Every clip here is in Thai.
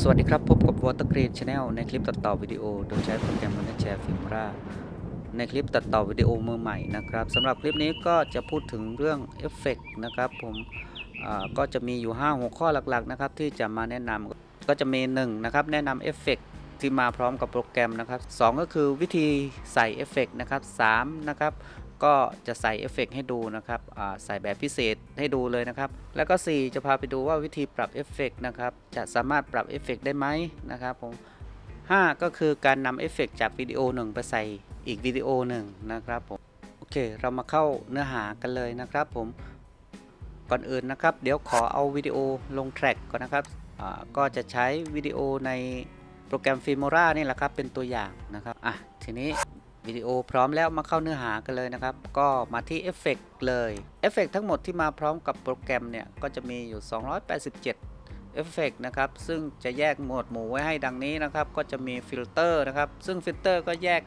สวัสดีครับ พบกับ Water Green Channel ในคลิปตัดต่อวิดีโอ โดยใช้โปรแกรม Wondershare Filmora ในคลิปตัดต่อวิดีโอมือใหม่นะครับสำหรับคลิปนี้ก็จะพูดถึงเรื่องเอฟเฟกนะครับผมก็จะมีอยู่ 5 หัวข้อหลักๆนะครับที่จะมาแนะนำก็จะมี1นะครับแนะนำเอฟเฟกที่มาพร้อมกับโปรแกรมนะครับ2ก็คือวิธีใส่เอฟเฟกนะครับ3นะครับ ก็จะใส่เอฟเฟกให้ดูนะครับใส่แบบพิเศษให้ดูเลยนะครับ แล้วก็ 4 จะพาไปดูว่าวิธีปรับเอฟเฟกนะครับ จะสามารถปรับเอฟเฟกได้ไหมนะครับผม5ก็คือการนำเอฟเฟกจากวิดีโอหนึ่งไปใส่อีกวิดีโอหนึ่งนะครับผมโอเค เรามาเข้าเนื้อหากันเลยนะครับผมก่อนอื่นนะครับ เดี๋ยวขอเอาวิดีโอลงแทร็กก่อนนะครับก็จะใช้วิดีโอในโปรแกรม Filmora นี่แหละครับเป็นตัวอย่างนะครับอะทีนี้ วิดีโอพร้อมแล้วมาเข้าเนื้อหากันเลยนะครับ ก็มาที่เอฟเฟกเลยเอฟเฟกทั้งหมดที่มาพร้อมกับโปรแกรมเนี่ย ก็จะมีอยู่ 287เอฟเฟกนะครับ ซึ่งจะแยกหมวดหมู่ไว้ให้ดังนี้นะครับ ก็จะมีฟิลเตอร์นะครับ ซึ่งฟิลเตอร์ก็แยก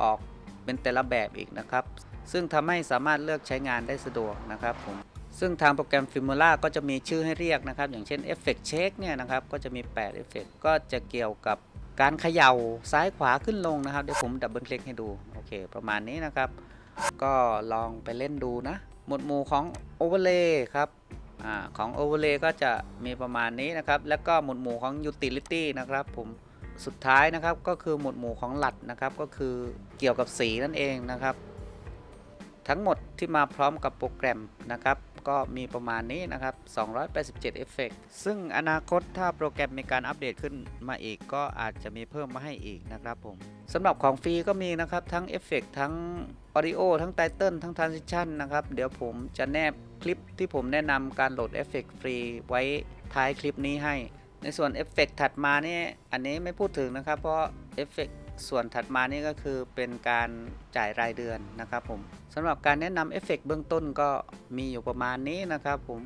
ออกเป็นแต่ละแบบอีกนะครับ ซึ่งทำให้สามารถเลือกใช้งานได้สะดวกนะครับผมซึ่งทางโปรแกรม Filmora ก็จะมีชื่อให้เรียกนะครับ อย่างเช่น Effect Check เนี่ยนะครับ ก็จะมี 8 Effect ก็จะเกี่ยวกับ การเขย่าซ้ายขวาขึ้นลงนะครับ เดี๋ยวผมดับเบิลคลิกให้ดูโอเค ประมาณนี้นะครับ ก็ลองไปเล่นดูนะ หมวดหมู่ของ Overlay ครับอ่าของ Overlay ก็จะมีประมาณนี้นะครับ แล้วก็หมวดหมู่ของ Utility นะครับผมสุดท้ายนะครับก็คือหมวดหมู่ของหลัดนะครับ ก็คือเกี่ยวกับสีนั่นเองนะครับ ทั้งหมดที่มาพร้อมกับโปรแกรมนะครับ ก็มีประมาณนี้นะครับ 287เอฟเฟกซึ่งอนาคตถ้าโปรแกรมมีการอัปเดตขึ้นมาอีก ก็อาจจะมีเพิ่มมาให้อีกนะครับผมสำหรับของฟรีก็มีนะครับ ทั้งเอฟเฟกทั้งออดิโอทั้งไตเติลทั้งทรานซิชันนะครับ เดี๋ยวผมจะแนบคลิปที่ผมแนะนำการโหลดเอฟเฟกฟรีไว้ท้ายคลิปนี้ให้ ในส่วนเอฟเฟกถัดมานี่อันนี้ไม่พูดถึงนะครับ เพราะเอฟเฟก ส่วนถัดมานี่ก็คือเป็นการจ่ายรายเดือนนะครับผมสำหรับการแนะนำเอฟเฟกเบื้องต้นก็มีอยู่ประมาณนี้นะครับผม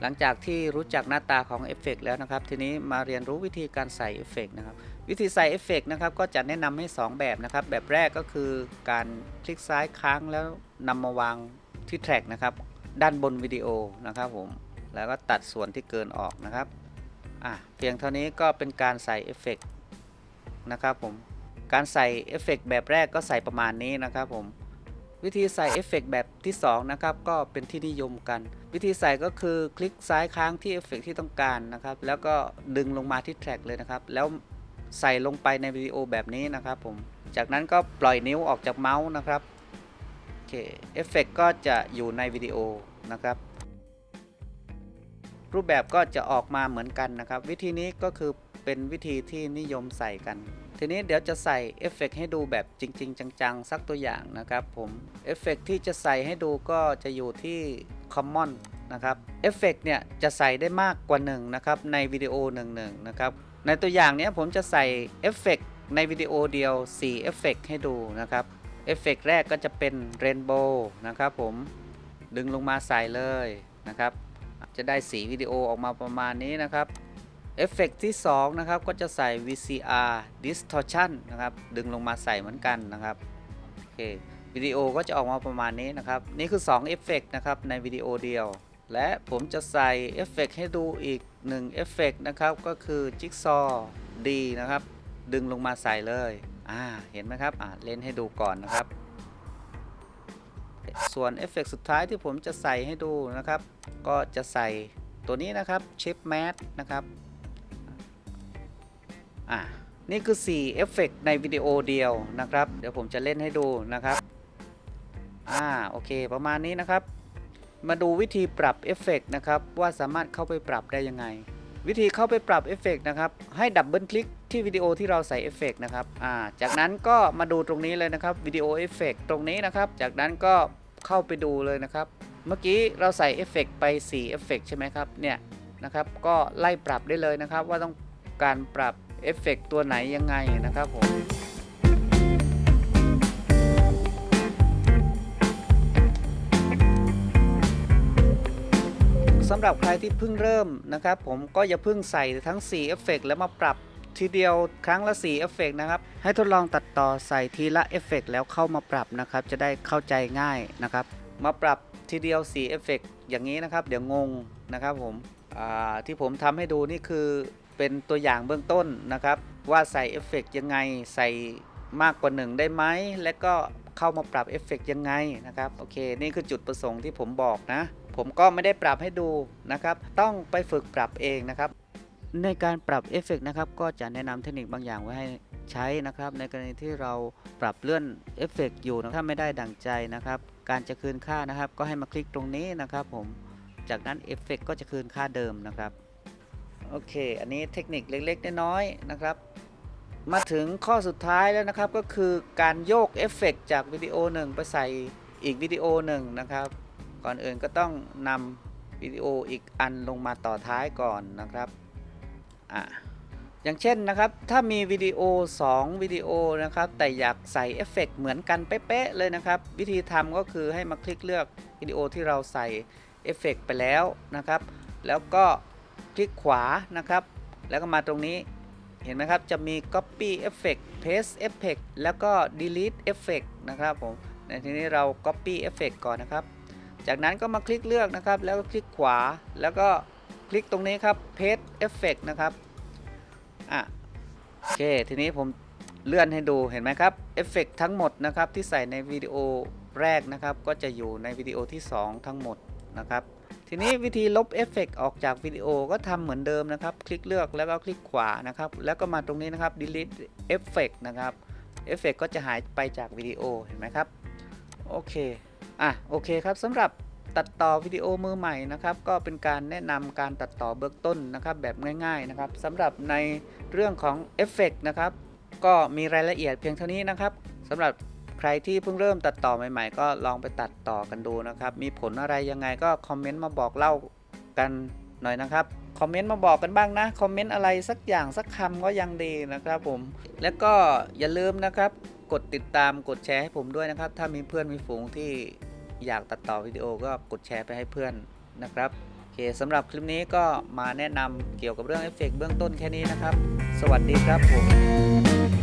หลังจากที่รู้จักหน้าตาของเอฟเฟกแล้วนะครับ ทีนี้มาเรียนรู้วิธีการใส่เอฟเฟกนะครับ วิธีใส่เอฟเฟกนะครับก็จะแนะนำให้ 2 แบบนะครับ แบบแรกก็คือการคลิกซ้ายค้างแล้วนำมาวางที่แทร็กนะครับ ด้านบนวิดีโอนะครับผมแล้วก็ตัดส่วนที่เกินออกนะครับอะเพียงเท่านี้ก็เป็นการใส่เอฟเฟกต์นะครับผม การใส่เอฟเฟกต์แบบแรกก็ใส่ประมาณนี้นะครับผม วิธีใส่เอฟเฟกต์แบบที่2นะครับก็เป็นที่นิยมกัน วิธีใส่ก็คือคลิกซ้ายค้างที่เอฟเฟกต์ที่ต้องการนะครับ แล้วก็ดึงลงมาที่แทร็กเลยนะครับ แล้วใส่ลงไปในวิดีโอแบบนี้นะครับผม จากนั้นก็ปล่อยนิ้วออกจากเมาส์นะครับโอเคเอฟเฟกต์ก็จะอยู่ในวิดีโอนะครับรูปแบบก็จะออกมาเหมือนกันนะครับ วิธีนี้ก็คือเป็นวิธีที่นิยมใส่กัน ทีนี้เดี๋ยวจะใส่เอฟเฟกให้ดูแบบจริง ๆ จังๆ สักตัวอย่างนะครับผมเอฟเฟกที่จะใส่ให้ดูก็จะอยู่ที่ Common นะครับเอฟเฟกเนี่ยจะใส่ได้มากกว่า1นะครับในวิดีโอหนึ่งๆนะครับในตัวอย่างเนี้ยผมจะใส่เอฟเฟกในวิดีโอเดียว4เอฟเฟกให้ดูนะครับเอฟเฟกแรกก็จะเป็นเรนโบว์นะครับผมดึงลงมาใส่เลยนะครับจะได้สีวิดีโอออกมาประมาณนี้นะครับ เอฟเฟกที่2นะครับก็จะใส่ VCR distortion นะครับดึงลงมาใส่เหมือนกันนะครับโอเควิดีโอก็จะออกมาประมาณนี้นะครับ นี่คือ2เอฟเฟกนะครับในวิดีโอเดียว และผมจะใส่เอฟเฟกให้ดูอีก1เอฟเฟกนะครับก็คือ Jigsaw D นะครับ ดึงลงมาใส่เลยอ่าเห็นไหมครับอ่าเล่นให้ดูก่อนนะครับ ส่วนเอฟเฟกสุดท้ายที่ผมจะใส่ให้ดูนะครับ ก็จะใส่ตัวนี้นะครับชิปแมสนะครับ อะนี่คือ 4 เอฟเฟกในวิดีโอเดียวนะครับ เดี๋ยวผมจะเล่นให้ดูนะครับ อ่า โอเค ประมาณนี้นะครับ มาดูวิธีปรับเอฟเฟกนะครับ ว่าสามารถเข้าไปปรับได้ยังไง วิธีเข้าไปปรับเอฟเฟกนะครับ ให้ดับเบิลคลิกที่วิดีโอที่เราใส่เอฟเฟกนะครับ อ่า จากนั้นก็มาดูตรงนี้เลยนะครับ วิดีโอเอฟเฟกตรงนี้นะครับ จากนั้นก็เข้าไปดูเลยนะครับ เมื่อกี้เราใส่เอฟเฟกไป4เอฟเฟกใช่ไหมครับ เนี่ยนะครับ ก็ไล่ปรับได้เลยนะครับ ว่าต้องการปรับ เอฟเฟกตัวไหนยังไงนะครับผมสำหรับใครที่เพิ่งเริ่มนะครับผมก็อย่าเพิ่งใส่ทั้ง4เอฟเฟกแล้วมาปรับทีเดียวครั้งละ4เอฟเฟกนะครับ ให้ทดลองตัดต่อใส่ทีละเอฟเฟกแล้วเข้ามาปรับนะครับ จะได้เข้าใจง่ายนะครับ มาปรับทีเดียว4เอฟเฟกอย่างนี้นะครับ เดี๋ยวงงนะครับผมที่ผมทำให้ดูนี่คือ เป็นตัวอย่างเบื้องต้นนะครับ ว่าใส่เอฟเฟกต์ยังไงใส่มากกว่าหนึ่งได้ไหม และก็เข้ามาปรับเอฟเฟกต์ยังไงนะครับ โอเค นี่คือจุดประสงค์ที่ผมบอกนะ ผมก็ไม่ได้ปรับให้ดูนะครับ ต้องไปฝึกปรับเองนะครับ ในการปรับเอฟเฟกต์นะครับ ก็จะแนะนำเทคนิคบางอย่างไว้ให้ใช้นะครับ ในกรณีที่เราปรับเลื่อนเอฟเฟกต์อยู่นะถ้าไม่ได้ดังใจนะครับ การจะคืนค่านะครับ ก็ให้มาคลิกตรงนี้นะครับ ผม จากนั้นเอฟเฟกต์ก็จะคืนค่าเดิมนะครับ โอเค อันนี้เทคนิคเล็กๆน้อยๆนะครับ มาถึงข้อสุดท้ายแล้วนะครับก็คือการโยกเอฟเฟกต์จากวิดีโอหนึ่งไปใส่อีกวิดีโอหนึ่งนะครับ ก่อนอื่นก็ต้องนำวิดีโออีกอันลงมาต่อท้ายก่อนนะครับอะอย่างเช่นนะครับ ถ้ามีวิดีโอ 2 วิดีโอนะครับ แต่อยากใส่เอฟเฟกต์เหมือนกันเป๊ะๆเลยนะครับ วิธีทำก็คือให้มาคลิกเลือกวิดีโอที่เราใส่เอฟเฟกต์ไปแล้วนะครับ แล้วก็ คลิกขวานะครับ แล้วก็มาตรงนี้เห็นไหมครับ จะมี copy effect paste effect แล้วก็ delete effect นะครับผมในทีนี้เรา copy effect ก่อนนะครับ จากนั้นก็มาคลิกเลือกนะครับ แล้วก็คลิกขวาแล้วก็คลิกตรงนี้ครับ paste effect นะครับอะโอเค ทีนี้ผมเลื่อนให้ดูเห็นไหมครับเอฟเฟกทั้งหมดนะครับที่ใส่ในวิดีโอแรกนะครับ ก็จะอยู่ในวิดีโอที่ 2 ทั้งหมด นะครับ ทีนี้วิธีลบเอฟเฟกต์ออกจากวิดีโอก็ทำเหมือนเดิมนะครับ คลิกเลือกแล้วก็คลิกขวานะครับ แล้วก็มาตรงนี้นะครับ delete effect นะครับเอฟเฟกก็จะหายไปจากวิดีโอเห็นไหมครับ โอเค อะ โอเคครับสำหรับตัดต่อวิดีโอมือใหม่นะครับ ก็เป็นการแนะนำการตัดต่อเบื้องต้นนะครับ แบบง่าย ๆนะครับสำหรับในเรื่องของเอฟเฟกนะครับ ก็มีรายละเอียดเพียงเท่านี้นะครับสำหรับ ใครที่เพิ่งเริ่มตัดต่อใหม่ ๆ ก็ลองไปตัดต่อกันดูนะครับ มีผลอะไรยังไงก็คอมเมนต์มาบอกเล่ากันหน่อยนะครับคอมเมนต์มาบอกกันบ้างนะคอมเมนต์อะไรสักอย่างสักคำก็ยังดีนะครับผม แล้วก็อย่าลืมนะครับ กดติดตามกดแชร์ให้ผมด้วยนะครับ ถ้ามีเพื่อนมีฝูงที่อยากตัดต่อวิดีโอก็กดแชร์ไปให้เพื่อนนะครับโอเคสำหรับคลิปนี้ก็มาแนะนำเกี่ยวกับเรื่องเอฟเฟกต์เบื้องต้นแค่นี้นะครับ สวัสดีครับผม